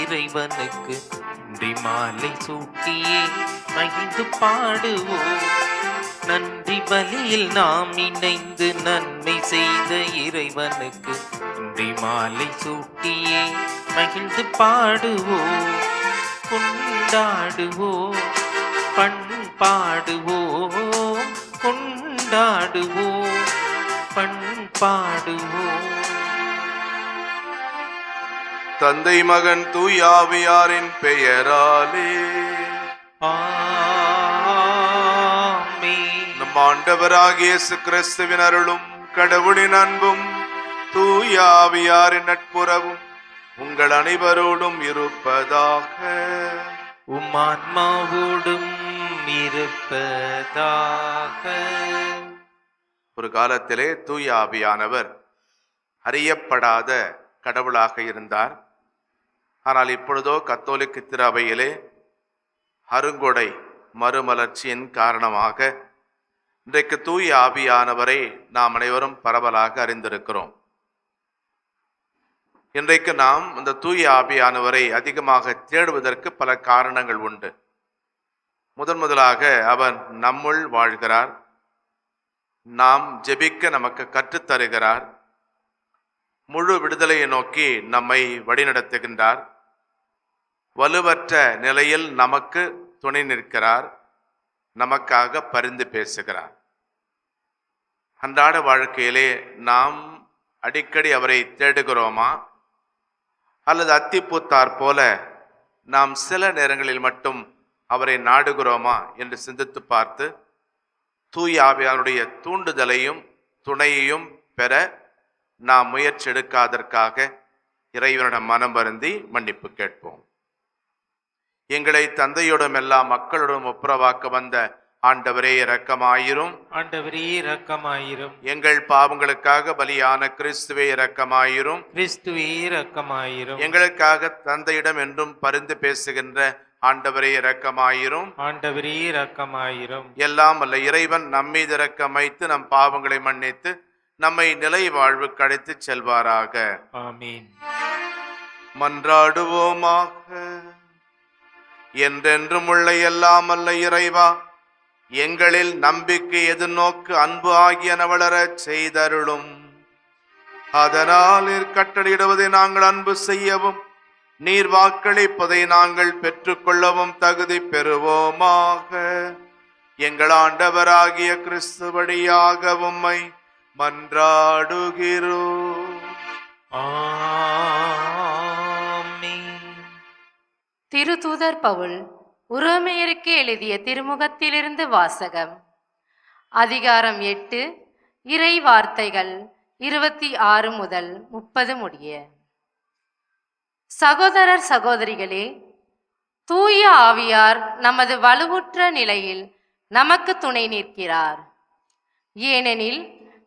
இறைவனுக்கு நன்றி மாலை சூட்டியே மகிழ்ந்து பாடுவோம். நன்றி பலியில் நாம் இணைந்து நன்மை செய்த இறைவனுக்கு நன்றி மாலை சூட்டியே மகிழ்ந்து பாடுவோம். கொண்டாடுவோம் பண்பாடுவோம் கொண்டாடுவோம் பண்பாடுவோம் தந்தை மகன் தூயாவியாரின் பெயராலே. நம் ஆண்டவராகிய கிறிஸ்துவின் அருளும் கடவுளின் அன்பும் தூயாவியாரின் நட்புறவும் உங்கள் அனைவரோடும் இருப்பதாக. உம் ஆன்மாவோடும் இருப்பதாக. ஒரு காலத்திலே தூயாவியானவர் அறியப்படாத கடவுளாக இருந்தார். ஆனால் இப்பொழுதோ கத்தோலிக்க திருவையிலே அருங்கொடை மறுமலர்ச்சியின் காரணமாக இன்றைக்கு தூய ஆவியானவரை நாம் அனைவரும் பரவலாக அறிந்திருக்கிறோம். இன்றைக்கு நாம் இந்த தூய ஆவியானவரை அதிகமாக தேடுவதற்கு பல காரணங்கள் உண்டு. முதன் முதலாக அவர் நம்முள் வாழ்கிறார். நாம் ஜெபிக்க நமக்கு கற்றுத் தருகிறார். முழு விடுதலையை நோக்கி நம்மை வழிநடத்துகின்றார். வலுவற்ற நிலையில் நமக்கு துணை நிற்கிறார் நமக்காக பரிந்து பேசுகிறார். அன்றாட வாழ்க்கையிலே நாம் அடிக்கடி அவரை தேடுகிறோமா? அல்லது அத்திப்பூத்தார் போல நாம் சில நேரங்களில் மட்டும் அவரை நாடுகிறோமா என்று சிந்தித்து பார்த்து தூய் ஆவியானுடைய தூண்டுதலையும் துணையையும் பெற நாம் முயற்சி எடுக்காதற்காக இறைவனிடம் மனம் வருந்தி மன்னிப்பு கேட்போம். எங்களை தந்தையோடும் எல்லா மக்களோடும் ஒப்புரவாக்க வந்த ஆண்டவரே இரக்கமாயிரும். ஆண்டவரே இரக்கமாயிரும். எங்கள் பாவங்களுக்காக பலியான கிறிஸ்துவே இரக்கமாயிரும். கிறிஸ்துவே இரக்கமாயிரும். எங்களுக்காக தந்தையிடம் என்றும் பரிந்து பேசுகின்ற ஆண்டவரே இரக்கமாயிரும். ஆண்டவரே இரக்கமாயிரும். எல்லாம் அல்ல இறைவன் நம்மீது இரக்கம் வைத்து நம் பாவங்களை மன்னித்து நம்மை நிலை வாழ்வுக்கு அழைத்துச் செல்வாராக. ஆமீன். மன்றாடுவோமாக. என்றென்றும் உள்ள எல்லாம் அல்ல இறைவா. எங்களில் நம்பிக்கை எதிர்நோக்கு அன்பு ஆகியன வளரச் செய்தருளும். அதனால் நீர் கட்டளையிடுவதை நாங்கள் அன்பு செய்யவும் நீர் வாக்களிப்பதை நாங்கள் பெற்றுக்கொள்ளவும் தகுதி பெறுவோமாக. எங்கள் ஆண்டவராகிய கிறிஸ்து வழியாக உம்மை மன்றாடுகிறோம். ஆ திருதூதர் பவுல் உரோமையருக்கு எழுதிய திருமுகத்திலிருந்து வாசகம். அதிகாரம் எட்டு இறை வார்த்தைகள் இருபத்தி ஆறு முதல் முப்பது முடிய. சகோதரர் சகோதரிகளே தூய ஆவியார் நமது வலுவுற்ற நிலையில் நமக்கு துணை நிற்கிறார். ஏனெனில்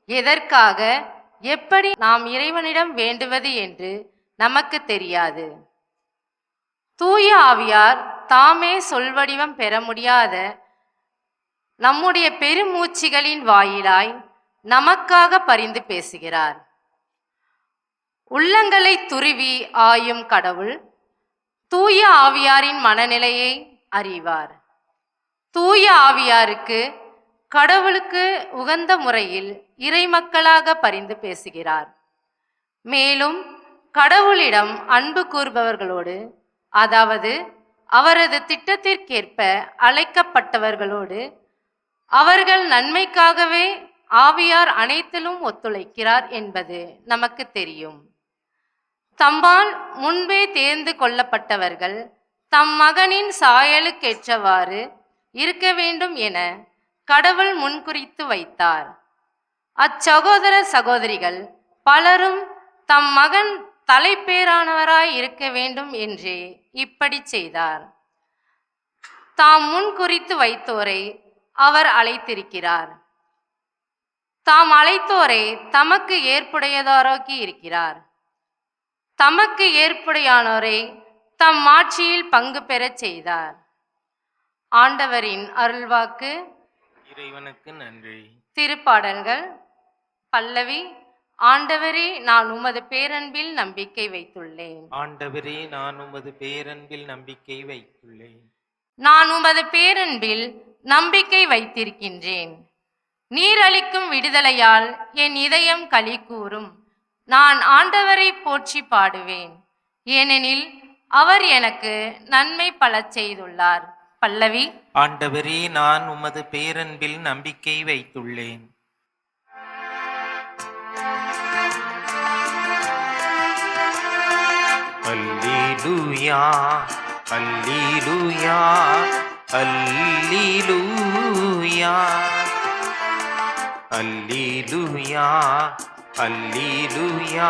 எதற்காக எப்படி நாம் இறைவனிடம் வேண்டுவது என்று நமக்கு தெரியாது. தூய ஆவியார் தாமே சொல்வடிவம் பெற முடியாத நம்முடைய பெருமூச்சிகளின் வாயிலாய் நமக்காக பரிந்து பேசுகிறார். உள்ளங்களை துருவி ஆயும் கடவுள் தூய ஆவியாரின் மனநிலையை அறிவார். தூய ஆவியாருக்கு கடவுளுக்கு உகந்த முறையில் இறைமக்களாக பரிந்து பேசுகிறார். மேலும் கடவுளிடம் அன்பு கூறுபவர்களோடு அதாவது அவரது திட்டத்திற்கேற்ப அழைக்கப்பட்டவர்களோடு அவர்கள் நன்மைக்காகவே ஆவியார் அனைத்திலும் ஒத்துழைக்கிறார் என்பது நமக்கு தெரியும். தம்பால் முன்பே தேர்ந்து கொள்ளப்பட்டவர்கள் தம் மகனின் சாயலுக்கேற்றவாறு இருக்க வேண்டும் என கடவுள் முன்குறித்து வைத்தார். அச்சகோதர சகோதரிகள் பலரும் தம் மகன் தலைப்பேரானவராய் இருக்க வேண்டும் என்றே இப்படி செய்தார். தாம் முன் குறித்து வைத்தோரை அவர் அழைத்திருக்கிறார். தாம் அழைத்தோரை தமக்கு ஏற்புடையதாரோக்கி இருக்கிறார். தமக்கு ஏற்புடையானோரை தம் ஆட்சியில் பங்கு பெறச் செய்தார். ஆண்டவரின் அருள்வாக்கு. இறைவனுக்கு நன்றி. திருப்பாடல்கள். பல்லவி. ஆண்டவரே நான் உமது பேரன்பில் நம்பிக்கை வைத்துள்ளேன். ஆண்டவரே நான் உமது பேரன்பில் நம்பிக்கை வைத்துள்ளேன். நான் உமது பேரன்பில் நம்பிக்கை வைத்திருக்கின்றேன். நீர் அளிக்கும் விடுதலையால் என் இதயம் களி கூறும். நான் ஆண்டவரை போற்றி பாடுவேன். ஏனெனில் அவர் எனக்கு நன்மை பல செய்துள்ளார். பல்லவி. ஆண்டவரே நான் உமது பேரன்பில் நம்பிக்கை வைத்துள்ளேன். அல்லேலூயா அல்லேலூயா அல்லேலூயா. அல்லேலூயா அல்லேலூயா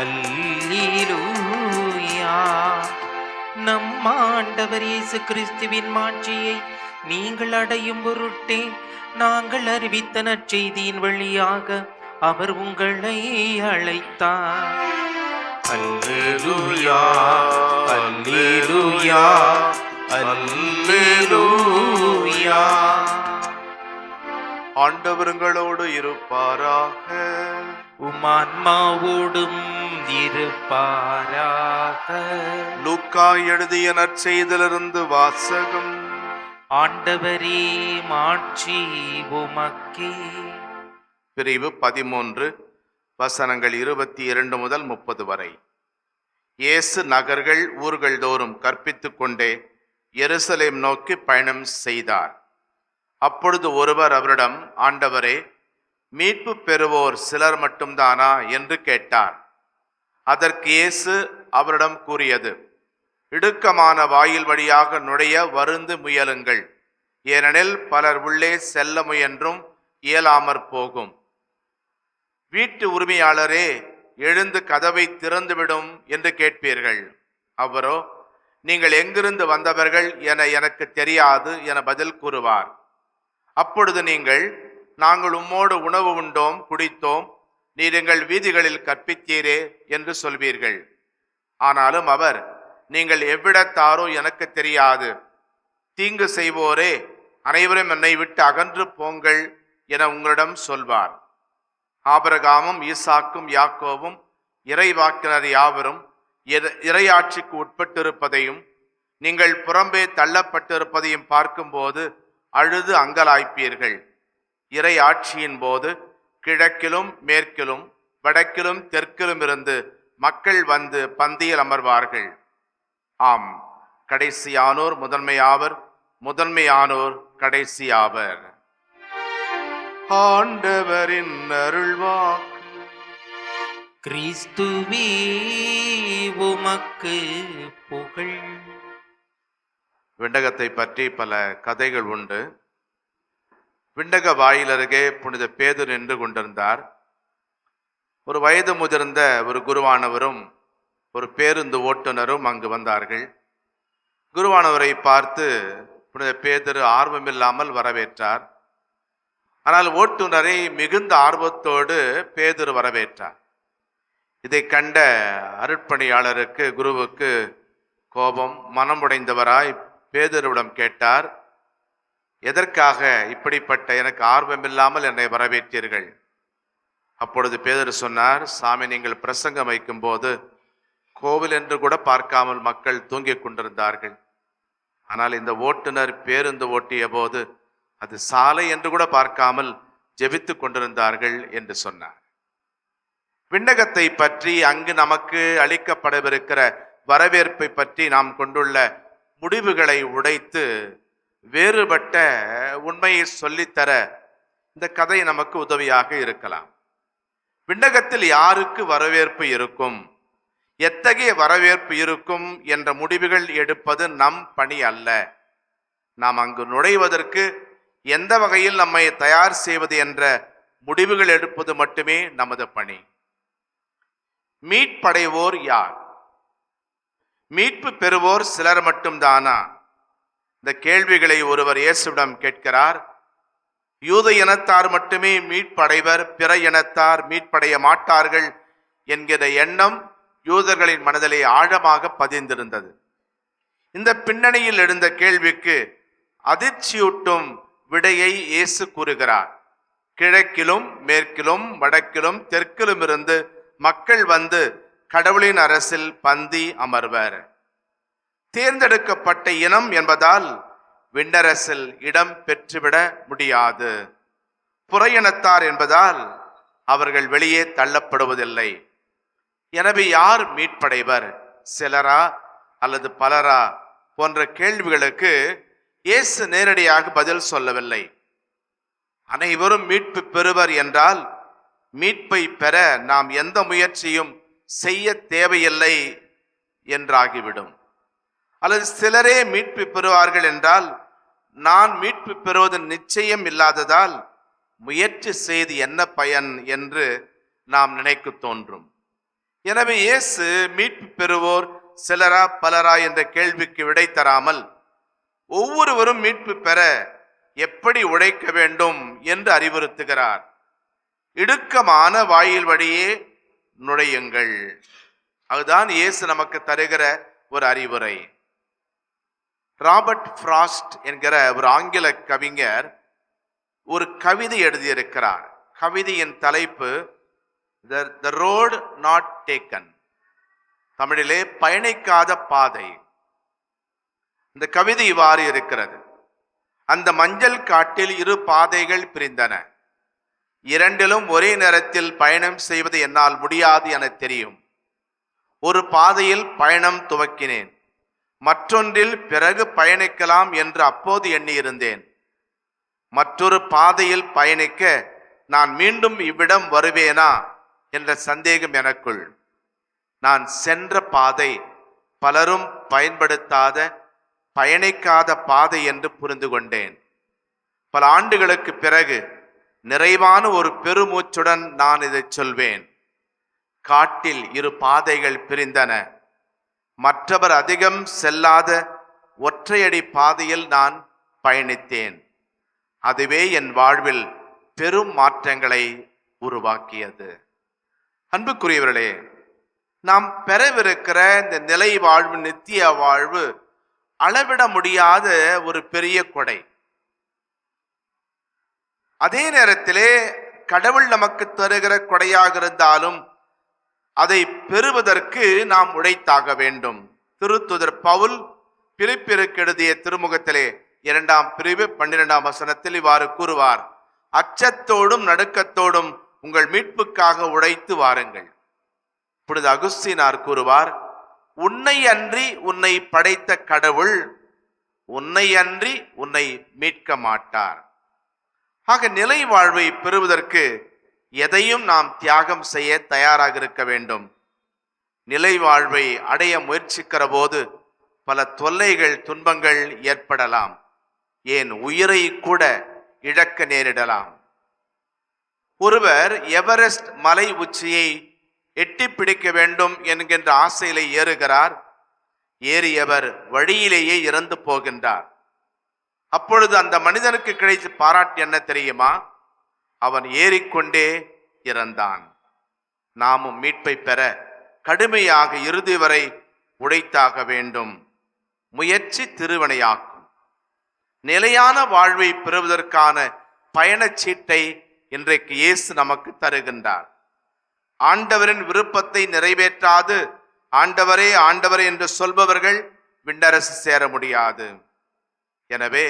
அல்லேலூயா. நம் ஆண்டவர் இயேசு கிறிஸ்துவின் மாட்சியை நீங்கள் அடையும் பொருட்டே நாங்கள் அறிவித்த நற்செய்தியின் வழியாக அவர் உங்களை அழைத்தார். அல்லேலூயா அல்லேலூயா அல்லேலூயா. ஆண்டவருங்களோடு இருப்பாராக. உமான்மாவோடும் இருப்பாராக. லூக்கா எழுதிய நற்செய்திலிருந்து வாசகம். ஆண்டவரே மாட்சி உமக்கே. பிரிவு பதிமூன்று வசனங்கள் இருபத்தி இரண்டு முதல் முப்பது வரை. இயேசு நகர்கள் ஊர்கள் தோறும் கற்பித்து கொண்டே எருசலேம் நோக்கி பயணம் செய்தார். அப்பொழுது ஒருவர் அவரிடம் ஆண்டவரே மீட்பு பெறுவோர் சிலர் மட்டும்தானா? என்று கேட்டார். அதற்கு இயேசு அவரிடம் கூறியது இடுக்கமான வாயில் வழியாக நுழைய வருந்து முயலுங்கள். ஏனெனில் பலர் உள்ளே செல்ல முயன்றும் இயலாமற் போகும். வீட்டு உரிமையாளரே எழுந்து கதவை திறந்துவிடும் என்று கேட்பீர்கள். அவரோ நீங்கள் எங்கிருந்து வந்தவர்கள் என எனக்கு தெரியாது என பதில் கூறுவார். அப்பொழுது நீங்கள் நாங்கள் உம்மோடு உணவு உண்டோம் குடித்தோம் நீர் எங்கள் வீதிகளில் கற்பித்தீரே என்று சொல்வீர்கள். ஆனாலும் அவர் நீங்கள் எவ்விடத்தாரோ எனக்கு தெரியாது. தீங்கு செய்வோரே அனைவரும் என்னை விட்டு அகன்று போங்கள் என உங்களிடம் சொல்வார். ஆபரகாமும் ஈசாக்கும் யாக்கோவும் இறைவாக்கினர் யாவரும் இரையாட்சிக்கு இறையாட்சிக்கு உட்பட்டிருப்பதையும் நீங்கள் புறம்பே தள்ளப்பட்டிருப்பதையும் பார்க்கும்போது அழுது அங்கலாய்ப்பீர்கள். இறை ஆட்சியின் போது கிழக்கிலும் மேற்கிலும் வடக்கிலும் தெற்கிலும் இருந்து மக்கள் வந்து பந்தியில் அமர்வார்கள். ஆம் கடைசியானோர் முதன்மையாவர் முதன்மையானோர் கடைசியாவர். ஆண்டவரின் அருள்வாக்கு. கிறிஸ்துவே உமக்கு புகழ். விண்டகத்தை பற்றி பல கதைகள் உண்டு. விண்டக வாயில் அருகே புனித பேதுரு நின்று கொண்டிருந்தார். ஒரு வயது முதிர்ந்த ஒரு குருவானவரும் ஒரு பேருந்து ஓட்டுநரும் அங்கு வந்தார்கள். குருவானவரை பார்த்து புனித பேதுரு ஆர்வமில்லாமல் வரவேற்றார். ஆனால் ஓட்டுநரை மிகுந்த ஆர்வத்தோடு பேதுரு வரவேற்றார். இதை கண்ட அருட்பணியாளருக்கு குருவுக்கு கோபம் மனமுடைந்தவராய் பேதுருவிடம் கேட்டார் எதற்காக இப்படிப்பட்ட எனக்கு ஆர்வமில்லாமல் என்னை வரவேற்றீர்கள்? அப்பொழுது பேதுரு சொன்னார் சாமி நீங்கள் பிரசங்கம் வைக்கும்போது கோவில் என்று கூட பார்க்காமல் மக்கள் தூங்கிக் கொண்டிருந்தார்கள். ஆனால் இந்த ஓட்டுநர் பேருந்து ஓட்டிய போது அது சாலை என்று கூட பார்க்காமல் ஜெபித்து கொண்டிருந்தார்கள் என்று சொன்னார். விண்ணகத்தை பற்றி அங்கு நமக்கு அளிக்கப்படவிருக்கிற வரவேற்பை பற்றி நாம் கொண்டுள்ள முடிவுகளை உடைத்து வேறுபட்ட உண்மையை சொல்லித்தர இந்த கதை நமக்கு உதவியாக இருக்கலாம். விண்ணகத்தில் யாருக்கு வரவேற்பு இருக்கும்? எத்தகைய வரவேற்பு இருக்கும் என்ற முடிவுகள் எடுப்பது நம் பணி அல்ல. நாம் அங்கு நுழைவதற்கு எந்த வகையில் நம்மை தயார் செய்வது என்ற முடிவுகள் எடுப்பது மட்டுமே நமது பணி. மீட்படைவோர் யார்? மீட்பு பெறுவோர் சிலர் மட்டும்தானா? இந்த கேள்விகளை ஒருவர் இயேசுவிடம் கேட்கிறார். யூத இனத்தார் மட்டுமே மீட்படைவர் பிற இனத்தார் மீட்படைய மாட்டார்கள் என்கிற எண்ணம் யூதர்களின் மனதிலே ஆழமாக பதிந்திருந்தது. இந்த பின்னணியில் எழுந்த கேள்விக்கு அதிர்ச்சியூட்டும் விடையை இயேசு கூறுகிறார். கிழக்கிலும் மேற்கிலும் வடக்கிலும் தெற்கிலும் இருந்து மக்கள் வந்து கடவுளின் அரசில் பந்தி அமர்வர். தேர்ந்தெடுக்கப்பட்ட இனம் என்பதால் விண்ணரசில் இடம் பெற்றுவிட முடியாது. புறையினத்தார் என்பதால் அவர்கள் வெளியே தள்ளப்படுவதில்லை. எனவே யார் மீட்படைவர்? சிலரா அல்லது பலரா? போன்ற கேள்விகளுக்கு இயேசு நேரடியாக பதில் சொல்லவில்லை. அனைவரும் மீட்பு பெறுவர் என்றால் மீட்பை பெற நாம் எந்த முயற்சியும் செய்ய தேவையில்லை என்றாகிவிடும். அல்லது சிலரே மீட்பு பெறுவார்கள் என்றால் நான் மீட்பு பெறுவது நிச்சயம் இல்லாததால் முயற்சி செய்து என்ன பயன் என்று நாம் நினைக்க தோன்றும். எனவே இயேசு மீட்பு பெறுவோர் சிலரா பலரா என்ற கேள்விக்கு விடை தராமல் ஒவ்வொருவரும் மீட்பு பெற எப்படி உழைக்க வேண்டும் என்று அறிவுறுத்துகிறார். இடுக்கமான வாயில் வழியே நுழையுங்கள். அதுதான் இயேசு நமக்கு தருகிற ஒரு அறிவுரை. ராபர்ட் ஃப்ராஸ்ட் என்கிற ஒரு ஆங்கில கவிஞர் ஒரு கவிதை எழுதியிருக்கிறார். கவிதையின் தலைப்பு த ரோடு நாட் டேக்கன் தமிழிலே பயணிக்காத பாதை. இந்த கவிதை இவ்வாறு இருக்கிறது. அந்த மஞ்சள் காட்டில் இரு பாதைகள் பிரிந்தன. இரண்டிலும் ஒரே நேரத்தில் பயணம் செய்வது என்னால் முடியாது என தெரியும். ஒரு பாதையில் பயணம் துவக்கினேன். மற்றொன்றில் பிறகு பயணிக்கலாம் என்று அப்போது எண்ணியிருந்தேன். மற்றொரு பாதையில் பயணிக்க நான் மீண்டும் இவ்விடம் வருவேனா என்ற சந்தேகம் எனக்குள். நான் சென்ற பாதை பலரும் பயன்படுத்தாத பயணிக்காத பாதை என்று புரிந்து கொண்டேன் பல ஆண்டுகளுக்கு பிறகு நிறைவான ஒரு பெருமூச்சுடன் நான் இதை சொல்வேன். காட்டில் இரு பாதைகள் பிரிந்தன. மற்றவர் அதிகம் செல்லாத ஒற்றையடி பாதையில் நான் பயணித்தேன். அதுவே என் வாழ்வில் பெரும் மாற்றங்களை உருவாக்கியது. அன்புக்குரியவர்களே நாம் பெறவிருக்கிற இந்த நிலை வாழ்வு நித்திய வாழ்வு அளவிட முடியாத ஒரு பெரிய கொடை. அதே நேரத்திலே கடவுள் நமக்கு தருகிற கொடையாக இருந்தாலும் அதை பெறுவதற்கு நாம் உழைத்தாக வேண்டும். திருத்துதர் பவுல் பிரிப்பிற்கு எழுதிய திருமுகத்திலே இரண்டாம் பிரிவு பன்னிரெண்டாம் வசனத்தில் இவ்வாறு கூறுவார் அச்சத்தோடும் நடுக்கத்தோடும் உங்கள் மீட்புக்காக உழைத்து வாருங்கள். இப்பொழுது அகுஸ்தினார் கூறுவார் உன்னை அன்றி உன்னை படைத்த கடவுள் உன்னை அன்றி உன்னை மீட்க மாட்டார். ஆக நிலை வாழ்வை பெறுவதற்கு எதையும் நாம் தியாகம் செய்ய தயாராக இருக்க வேண்டும். நிலை வாழ்வை அடைய முயற்சிக்கிற போது பல தொல்லைகள் துன்பங்கள் ஏற்படலாம். ஏன்? உயிரை கூட இழக்க நேரிடலாம். ஒருவர் எவரெஸ்ட் மலை உச்சியை எட்டி பிடிக்க வேண்டும் என்கின்ற ஆசையிலே ஏறுகிறார். ஏறியவர் வழியிலேயே இறந்து போகின்றார். அப்பொழுது அந்த மனிதனுக்கு கிடைத்த பாராட்டு என்ன தெரியுமா? அவன் ஏறிக்கொண்டே இறந்தான். நாமும் மீட்பை பெற கடுமையாக இறுதி வரை உடைத்தாக வேண்டும். முயற்சி திருவினையாக்கும். நிலையான வாழ்வை பெறுவதற்கான பயணச்சீட்டை இன்றைக்கு இயேசு நமக்கு தருகின்றார். ஆண்டவரின் விருப்பத்தை நிறைவேற்றாது. ஆண்டவரே ஆண்டவரே என்று சொல்பவர்கள் விண்ணரசு சேர முடியாது. எனவே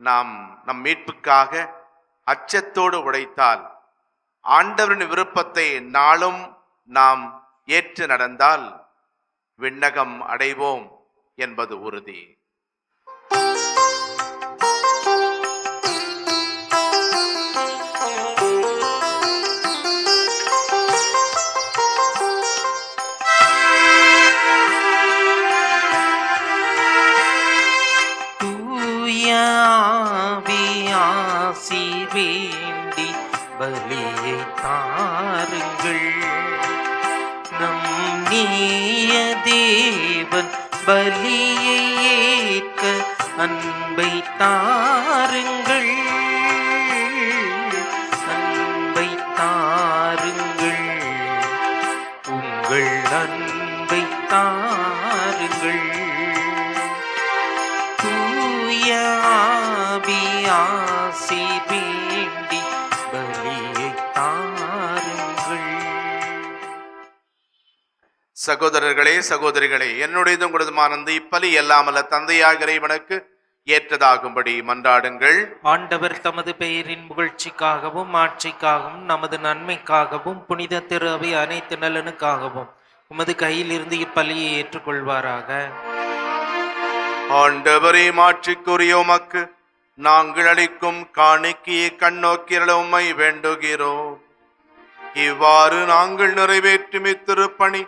நாம் நம் மீட்புக்காக அச்சத்தோடு உழைத்தால் ஆண்டவரின் விருப்பத்தை நாளும் நாம் ஏற்று நடந்தால் விண்ணகம் அடைவோம் என்பது உறுதி. வேண்டி பலியை தாருங்கள். நம் நீய தேவன் பலியை ஏற்க அன்பை தாருங்கள். அன்பை தாருங்கள். உங்கள் அன்பை தாருங்கள். தூயாபியாசி வேண்டி சகோதரர்களே சகோதரிகளே என்னுடையது உங்களதுமான இந்த இப்பலி எல்லாமல்ல தந்தையாக இறைவனுக்கு ஏற்றதாகும்படி மன்றாடுங்கள். ஆண்டவர் தமது பெயரின் புகழ்ச்சிக்காகவும் ஆட்சிக்காகவும் நமது நன்மைக்காகவும் புனித திரு அவை அனைத்து நலனுக்காகவும் உமது கையில் இருந்து இப்பலியை ஏற்றுக்கொள்வாராக. ஆண்டவரே மாற்றிக்குரிய உமக்கு நாங்கள் அளிக்கும் காணிக்கையை கண்ணோக்கியருள உம்மை வேண்டுகிறோம். இவ்வாறு நாங்கள் நிறைவேற்றும் இத்திருப்பணி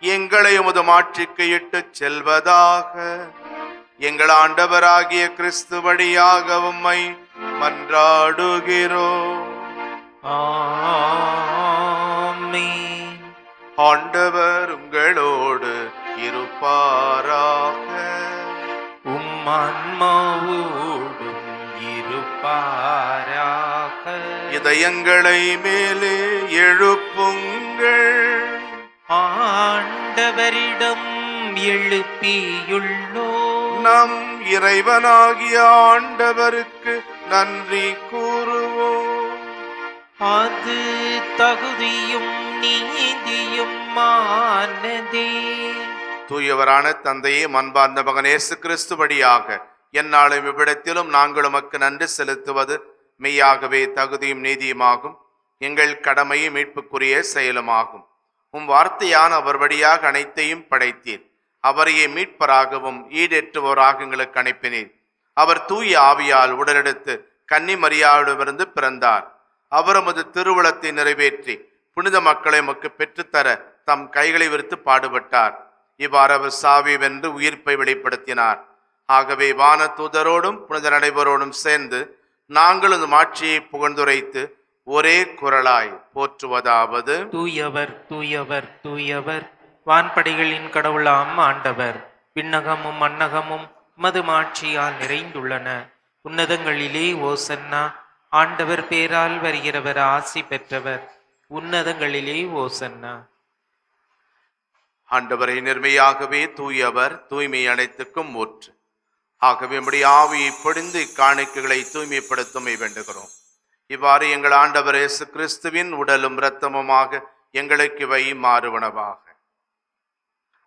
எங்களை உமது மாட்சிக்கு இட்டுச் செல்வதாக. எங்கள் ஆண்டவராகிய கிறிஸ்து வழியாக உம்மை மன்றாடுகிறோம் ஆண்டவர் உங்களோடு இருப்பாராக. உம் ஆன்மாவோடும் இருப்பாராக. இதயங்களை மேலே எழுப்புங்கள் எழுப்பியுள்ளோ நம் இறைவனாகிய ஆண்டவருக்கு நன்றி கூறுவோம். அது தகுதியும் நீதியும் ஆனதே. தூயவரான தந்தையே மண்பார்ந்த மகன் இயேசு கிறிஸ்து வழியாக எந்நாளும் இவ்விடத்திலும் நாங்கள் உமக்கு நன்றி செலுத்துவது மெய்யாகவே தகுதியும் நீதியுமாகும். எங்கள் கடமையும் மீட்புக்குரிய செயலுமாகும். உம் வார்த்தையான அவர் வழியாக அனைத்தையும் படைத்தீர். அவரையே மீட்பராகவும் ஈடேற்றுவோராக எங்களுக்கு அனுப்பினீர் அவர் தூய ஆவியால் உடலெடுத்து கன்னி மரியாவிடமிருந்து பிறந்தார் அவரமது திருவுளத்தை நிறைவேற்றி புனித மக்களை உமக்கு பெற்றுத்தர தம் கைகளை விரித்து பாடுபட்டார். இவ்வாறு அவர் சாவி வென்று உயிர்ப்பை வெளிப்படுத்தினார். ஆகவே வான தூதரோடும் புனித நடைபெறோடும் சேர்ந்து நாங்கள் இந்த மாட்சியை புகழ்ந்துரைத்து ஒரே குரலாய் போற்றுவதாவது. தூயவர் தூயவர் தூயவர். வான்படைகளின் கடவுளாம் ஆண்டவர். விண்ணகமும் மன்னகமும் உமது மாட்சியால் நிறைந்துள்ளன. உன்னதங்களிலே ஓசன்னா ஆண்டவர் பேரால் வருகிறவர் ஆசி பெற்றவர். உன்னதங்களிலே ஓசன்னா. ஆண்டவரை நிர்மையாகவே தூயவர் தூய்மை அனைத்துக்கும் ஊற்று ஆகவே நம்முடைய ஆவியை பொழிந்து இக்காணிக்கைகளை தூய்மைப்படுத்துமை வேண்டுகிறோம். இவ்வாறு எங்கள் ஆண்டவர் இயேசு கிறிஸ்துவின் உடலும் இரத்தமுமாக எங்களுக்கு இவை மாறுவனவாக.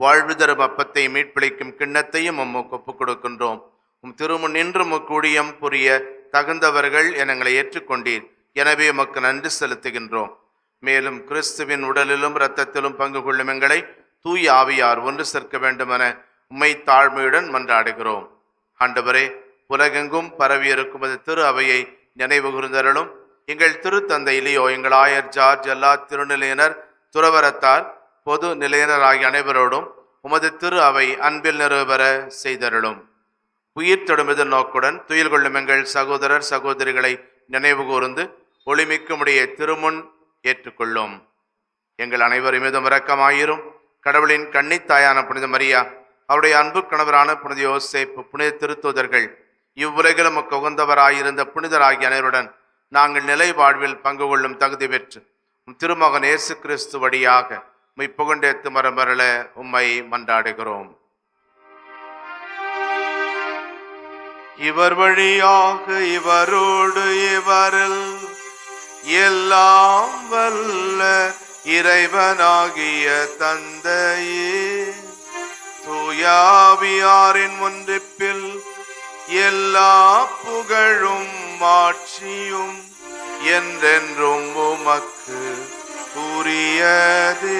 வாழ்வு தரும் அப்பத்தை மீட்பிழைக்கும் கிண்ணத்தையும் உம்முக்கு ஒப்புக் கொடுக்கின்றோம். உம் திருமுன் நின்று முக்கூடியம் புரிய தகுந்தவர்கள் எனங்களை ஏற்றுக்கொண்டீர். எனவே உமக்கு நன்றி செலுத்துகின்றோம். மேலும் கிறிஸ்துவின் உடலிலும் இரத்தத்திலும் பங்கு கொள்ளும் எங்களை தூய் ஆவியார் ஒன்று சேர்க்க வேண்டுமென உம்மை தாழ்மையுடன் மன்றாடுகிறோம். ஆண்டவரே உலகெங்கும் பரவியிருக்கும் அது திரு அவையை நினைவு கூர்ந்தருளும் எங்கள் திருத்தந்தை லியோ எங்கள் ஆயர் ஜார்ஜ் எல்லா திருநிலையினர் துறவரத்தார் பொது நிலையினர் ஆகிய அனைவரோடும் உமது திரு அவை அன்பில் நிறைவேற செய்தருளும். உயிர் தொடுமிதல் நோக்குடன் துயில் கொள்ளும் எங்கள் சகோதரர் சகோதரிகளை நினைவு கூர்ந்து ஒளிமிக்குமுடைய திருமுன் ஏற்றுக்கொள்ளும். எங்கள் அனைவரும் மீதும் இரக்கமாயிரும். கடவுளின் கண்ணித்தாயான புனித மரியா அவருடைய அன்பு கணவரான புனித யோசேப்பு புனித திருத்தூதர்கள் இவ்வுலகிலும் உகந்தவராயிருந்த புனிதராகிய அனைவருடன் நாங்கள் நிலை வாழ்வில் பங்கு கொள்ளும் தகுதி பெற்று திருமகன் இயேசு கிறிஸ்து வழியாக உம்மை புகண்டேத்து மரமரள உம்மை மன்றாடுகிறோம். இவர் வழியாக இவரோடு இவரில் எல்லாம் வல்ல இறைவனாகிய தந்தையே. தூயாவியாரின் ஒன்றிப்பில் எல்லா புகழும் மாட்சியும் என்றென்றும் உமக்கு உரியதே.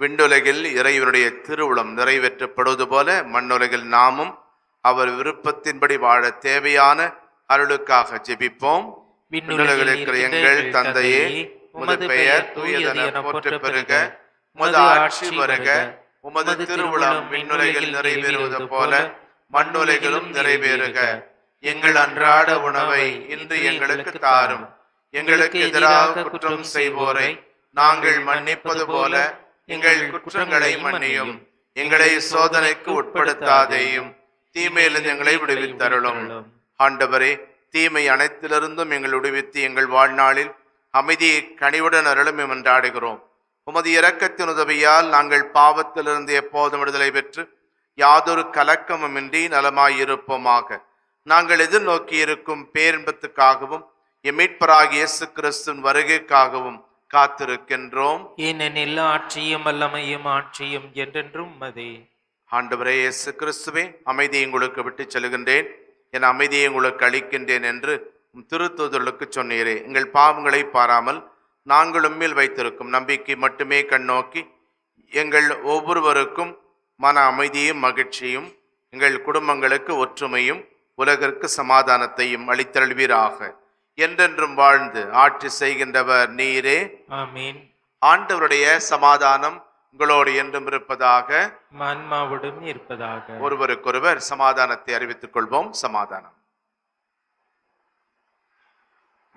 விண்ணுலகில் இறைவனுடைய திருவுளம் நிறைவேற்றப்படுவது போல மண்ணுலகில் நாமும் அவர் விருப்பத்தின்படி வாழ தேவையான அருளுக்காக ஜெபிப்போம். விண்ணுலகில் எங்கள் தந்தையே உமது பெயர் தூயதென போற்ற பெருக உமது ஆட்சி வருக. உமது திருவுளம் விண்ணுலகில் நிறைவேறுவது போல மண்ணுலகிலும் நிறைவேறுக. எங்கள் அன்றாட உணவை இன்று எங்களுக்கு தாரும். எங்களுக்கு எதிராக குற்றம் செய்வோரை நாங்கள் மன்னிப்பது போல எங்கள் குற்றங்களை மன்னியும். எங்களை சோதனைக்கு உட்படுத்தாதேயும். தீமையிலிருந்து எங்களை விடுவித்தருளும். ஆண்டவரே தீமை அனைத்திலிருந்தும் எங்கள் விடுவித்து எங்கள் வாழ்நாளில் அமைதியை கனிவுடன் அருளும் என்றாடுகிறோம் உமது இரக்கத்தின் உதவியால் நாங்கள் பாவத்திலிருந்து எப்போதும் விடுதலை பெற்று யாதொரு கலக்கமுமின்றி நலமாயிருப்போமாக. நாங்கள் எதிர்நோக்கி இருக்கும் பேரின்பத்துக்காகவும் எம் மீட்பராகிய இயேசு கிறிஸ்துவின் வருகைக்காகவும் காத்திருக்கின்றோம். ஏனெனில் ஆட்சியும் வல்லமையும் ஆட்சியும் என்றென்றும் மதே. ஆண்டவரே இயேசு கிறிஸ்துவே அமைதியை உங்களுக்கு விட்டுச் செல்கின்றேன். என் அமைதியை உங்களுக்கு அளிக்கின்றேன் என்று திருத்தூதர்களுக்கு சொன்னீரே. எங்கள் பாவங்களை பாராமல் நாங்கள் உம்மில் வைத்திருக்கும் நம்பிக்கை மட்டுமே கண்ணோக்கி எங்கள் ஒவ்வொருவருக்கும் மன அமைதியும் மகிழ்ச்சியும் எங்கள் குடும்பங்களுக்கு ஒற்றுமையும் உலகிற்கு சமாதானத்தையும் அளித்தருள்வீராக. என்றென்றும் வாழ்ந்து ஆட்சி செய்கின்றவர் நீரே. ஆண்டவருடைய சமாதானம் உங்களோடு என்றும் இருப்பதாக ஆன்மாவுடன் இருப்பதாக. ஒருவருக்கொருவர் சமாதானத்தை அறிவித்துக் கொள்வோம். சமாதானம்.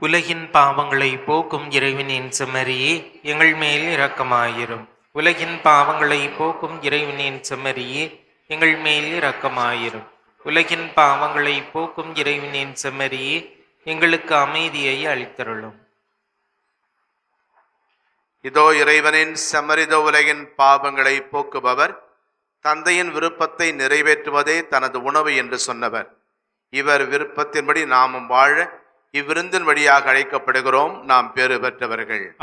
உலகின் பாவங்களை போக்கும் இறைவனின் செம்மறியே எங்கள் மேல் இரக்கமாயிரும். உலகின் பாவங்களை போக்கும் இறைவனின் செம்மறியே எங்கள் மேல் இரக்கமாயிரும். உலகின் பாவங்களை போக்கும் இறைவனின் செம்மறியே எங்களுக்கு அமைதியை அளித்தருளும். இதோ இறைவனின் செம்மறித உலகின் பாவங்களை போக்குபவர் தந்தையின் விருப்பத்தை நிறைவேற்றுவதே தனது உணவு என்று சொன்னவர். இவர் விருப்பத்தின்படி நாமும் வாழ இவ்விருந்தின் வழியாக அழைக்கப்படுகிறோம் நாம் பேறு பெற்றவர்கள்.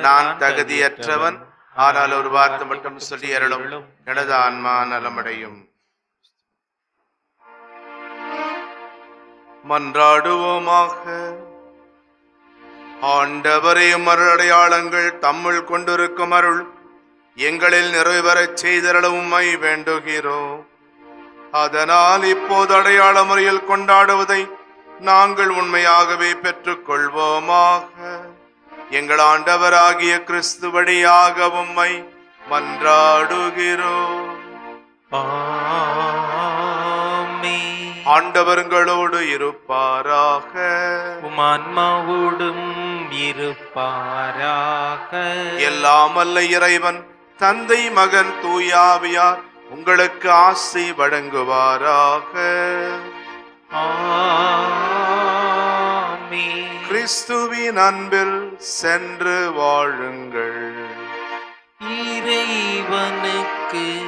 நான் தகுதியற்றவன். ஆனால் ஒரு வார்த்தை மட்டும் சொல்லி அருளும். எனது ஆன்மா நலமடையும். மன்றாடுவோமாக. ஆண்டவரே மருள் அடையாளங்கள் தம்முள் கொண்டிருக்கும் அருள். எங்களில் நிறைவேறச் செய்தரளவும் வேண்டுகிறோம். அதனால் இப்போது அடையாள முறையில் கொண்டாடுவதை நாங்கள் உண்மையாகவே பெற்றுக்கொள்வோமாக. எங்கள் ஆண்டவராகிய கிறிஸ்து வழியாக உம்மை மன்றாடுகிறோம். ஆண்டவர்களோடு இருப்பாராக. உம் ஆன்மாவோடும் இருப்பாராக. எல்லாம் அல்ல இறைவன் தந்தை மகன் தூயாவியார் உங்களுக்கு ஆசை வழங்குவாராக. கிறிஸ்துவின் அன்பில் சென்று வாழுங்கள் இறைவனுக்கு